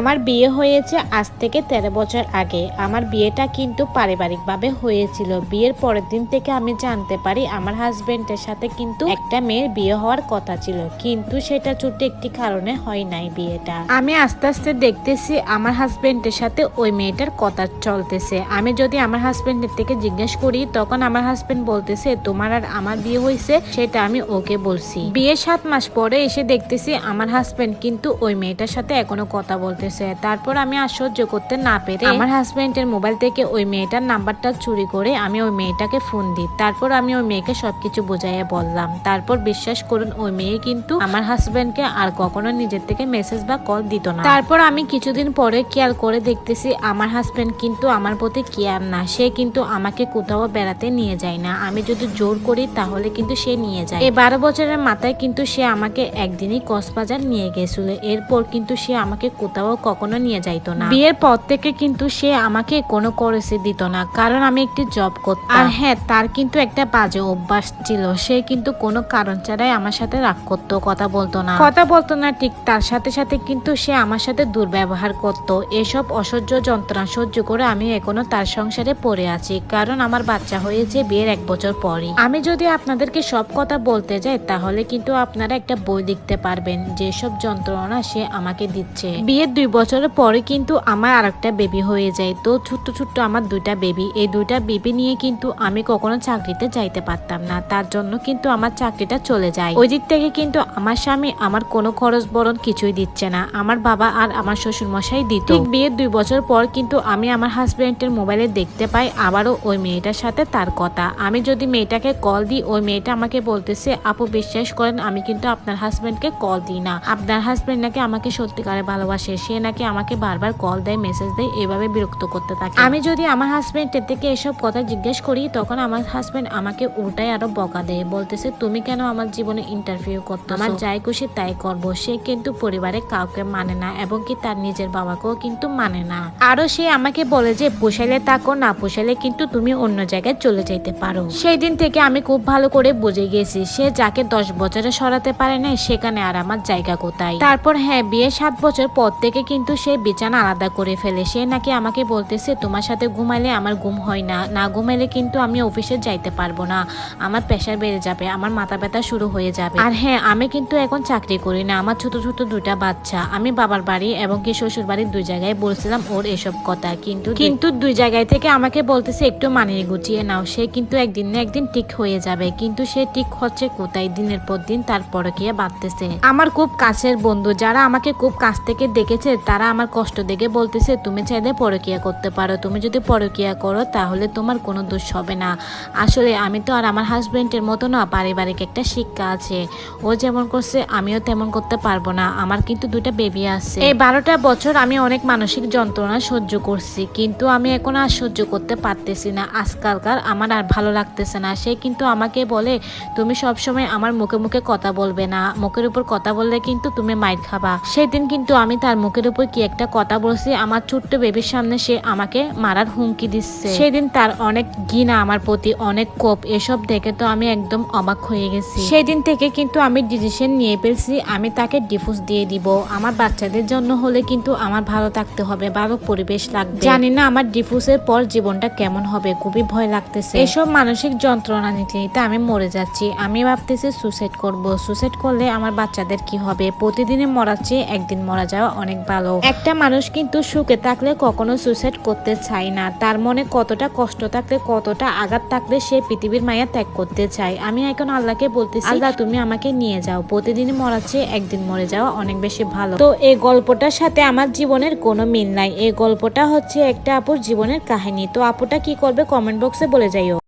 আমার বিয়ে হয়েছে আজ থেকে তেরো বছর আগে। আমার বিয়েটা কিন্তু পারিবারিকভাবে হয়েছিল। বিয়ের পরের দিন থেকে আমি জানতে পারি আমার হাজবেন্ডের সাথে কিন্তু একটা মেয়ের বিয়ে হওয়ার কথা ছিল। কিন্তু সেটা ছোট্ট একটি কারণে হয় নাই বিয়েটা। আমি আস্তে আস্তে দেখতেছি আমার হাজবেন্ডের সাথে ওই মেয়েটার কথা চলতেছে। আমি যদি আমার হাজবেন্ডের থেকে জিজ্ঞেস করি, তখন আমার হাজবেন্ড বলতেছে, তোমার আর আমার বিয়ে হয়েছে? সেটা আমি ওকে বলছি। বিয়ের সাত মাস পরে এসে দেখতেছি আমার হাজবেন্ড কিন্তু ওই মেয়েটার সাথে এখনও কথা বলতেছে তারপর আমি আর সহ্য করতে না পেরে আমার হাজব্যান্ডের মোবাইল থেকে ওই মেয়েটার নাম্বারটা চুরি করে আমি ওই মেয়েটাকে ফোন দিই। তারপর আমি ওই মেয়েকে সবকিছু বুঝাইয়া বললাম। তারপর বিশ্বাস করুন ওই মেয়ে কিন্তু আমার হাজব্যান্ডকে আর কখনো নিজের থেকে মেসেজ বা কল দিত না। তারপর আমি কিছুদিন পরে খেয়াল করে দেখতেছি আমার হাজব্যান্ড কিন্তু আমার প্রতি কেয়ার না। সে কিন্তু আমাকে কোথাও বেড়াতে নিয়ে যায় না। আমি যদি জোর করি তাহলে কিন্তু সে নিয়ে যায়। এই বারো বছরের মাথায় কিন্তু সে আমাকে একদিনই কক্সবাজার নিয়ে গেছিল। এরপর কিন্তু সে আমাকে কোথাও কখনো নিয়ে যাইতো না। বিয়ের পর থেকে কিন্তু সে আমাকে কোনো করেছে দিত না কারণ আমি একটি জব করতাম। আর হ্যাঁ তার কিন্তু একটা বাজে অভ্যাস ছিল। সে কিন্তু কোনো কারণ ছাড়াই আমার সাথে রাগ করতো কথা বলতো না। কথা বলতো না ঠিক তার সাথে সাথে কিন্তু সে আমার সাথে দুর্ব্যবহার করত। এসব অসহ্য যন্ত্রণা সহ্য করে আমি এখনও তার সংসারে পড়ে আছি কারণ আমার বাচ্চা হয়েছে বিয়ের এক বছর পরই। আমি যদি আপনাদেরকে সব কথা বলতে যাই তাহলে কিন্তু আপনারা একটা বই লিখতে পারবেন যেসব যন্ত্রণা সে আমাকে দিচ্ছে। বিয়ের দুই বছরের পরে কিন্তু আমার আর একটা বেবি হয়ে যায়। তো ছোট্ট ছোট্ট আমার দুইটা বেবি এই দুইটা বেবি নিয়ে কিন্তু আমি কখনো চাকরিতে যাইতে পারতাম না। তার জন্য কিন্তু আমার চাকরিটা চলে যায়। ওই দিক থেকে কিন্তু আমার স্বামী আমার কোনো খরচ বরণ কিছুই দিচ্ছে না। আমার বাবা আর আমার শ্বশুর মশাই দিত। ঠিক বিয়ের দুই বছর পর কিন্তু আমি আমার হাজবেন্ডের মোবাইলে দেখতে পাই আবারও ওই মেয়েটার সাথে তার কথা। আমি যদি মেয়েটাকে কল দিই, ওই মেয়েটা আমাকে বলতেছে, আপু, বিশ্বাস করেন, আমি কিন্তু আপনার হাজব্যান্ডকে কল দিই না। আপনার হাজব্যান্ড নাকি আমাকে সত্যিকারে ভালোবাসে। সে নাকি আমাকে বারবার কল দেয় মেসেজ দেয় এভাবে বিরক্ত করতে থাকে। আমি যদি আমার হাজবেন্ডের থেকে এসব কথা জিজ্ঞেস করি তখন আমার হাজবেন্ড আমাকে উল্টাই আরও বকা দেয় বলতেছে তুমি কেন আমার জীবনে ইন্টারভিউ করতে আমার যাই খুশি তাই করব সে কিন্তু পরিবারে কাউকে মানে না এবং কি তার নিজের বাবাকেও কিন্তু মানে না। আরও সে আমাকে বলে যে পোষাইলে তাকো না পোষাইলে কিন্তু তুমি অন্য জায়গায় চলে যেতে পারো। সেই দিন থেকে আমি খুব ভালো করে বুঝে গেছি সে যাকে দশ বছরে সরাতে পারে না সেখানে আর আমার জায়গা কোথায়? তারপর হ্যাঁ বিয়ে সাত বছর পর থেকে কিন্তু সে বিছানা আলাদা করে ফেলে। সে নাকি আমাকে বলতেছে, তোমার সাথে ঘুমাইলে আমার ঘুম হয় না। না ঘুমাইলে কিন্তু আমি অফিসে যাইতে পারব না। আমার প্রেশার বেড়ে যাবে, আমার মাথা ব্যথা শুরু হয়ে যাবে। আর হ্যাঁ আমি কিন্তু এখন চাকরি করি না। আমার ছোট ছোট দুটা বাচ্চা। আমি বাবার বাড়ি এবং কি শ্বশুর বাড়ির দুই জায়গায় বলছিলাম ওর এসব কথা। কিন্তু কিন্তু দুই জায়গায় থেকে আমাকে বলতেছে, একটু মানিয়ে গুছিয়ে নাও। সে কিন্তু একদিন না একদিন ঠিক হয়ে যাবে। কিন্তু সে ঠিক হচ্ছে কোথায় দিনের পর দিন তারপরে গিয়ে বাড়তেছে আমার খুব কাছের বন্ধু, যারা আমাকে খুব কাছ থেকে দেখেছে তারা আমার কষ্ট দেখে বলতেছে, তুমি চাইলে পরকিয়া করতে পারো। তুমি যদি পরকিয়া করো, তাহলে তোমার কোনো দোষ হবে না। আসলে আমি তো আর আমার হাজবেন্ডের মতো না, পারিবারিক একটা শিক্ষা আছে। ও যেমন করছে, আমিও তেমন করতে পারব না। আমার কিন্তু দুইটা বেবি আছে। এই বারোটা বছর আমি অনেক মানসিক যন্ত্রণা সহ্য করছি, কিন্তু আমি এখন আর সহ্য করতে পারতেছি না। আজকালকার আমার আর ভালো লাগতেছে না। সে কিন্তু আমাকে বলে, তুমি সবসময় আমার মুখে মুখে কথা বলবে না। মুখের উপর কথা বললে কিন্তু তুমি মাইর খাবা। সেদিন কিন্তু আমি তার মুখের উপর কি একটা কথা বলছি? আমার ছোট্ট বেবির সামনে সে আমাকে মারার হুমকি দিচ্ছে। সেদিন তার অনেক ঘৃণা আমার প্রতি, অনেক কোপ, এসব দেখে তো আমি একদম অবাক হয়ে গেছি। সেদিন থেকে কিন্তু আমি ডিসিশন নিয়ে ফেলছি, আমি তাকে ডিভোর্স দিয়ে দিব। আমার বাচ্চাদের জন্য হলে কিন্তু আমার ভালো থাকতে হবে, ভালো পরিবেশ লাগবে। জানি না আমার ডিভোর্সের পর জীবনটা কেমন হবে, খুবই ভয় লাগতেছে। এসব মানসিক যন্ত্রণা নিতে নিতে আমি মরে যাচ্ছি। আমি ভাবতেছি সুসাইড করব। সুসাইড করলে আমার বাচ্চাদের কি হবে? প্রতিদিনে মরার চেয়ে একদিন মরা যাওয়া অনেক ভালো একটা মানুষ কিন্তু সুখে থাকলে কখনো সুইসাইড করতে চায় না। তার মনে কতটা কষ্ট থাকলে কতটা আঘাত থাকলে সে পৃথিবীর মায়া ত্যাগ করতে চায়। আমি এখন আল্লাহকে বলতেছি আল্লাহ তুমি আমাকে নিয়ে যাও। প্রতিদিন মরার চেয়ে একদিন মরে যাওয়া অনেক বেশি ভালো। তো এই গল্পটার সাথে আমার জীবনের কোনো মিল নাই। এই গল্পটা হচ্ছে একটা আপুর জীবনের কাহিনী। তো আপুটা কি করবে কমেন্ট বক্সে বলে যাইও।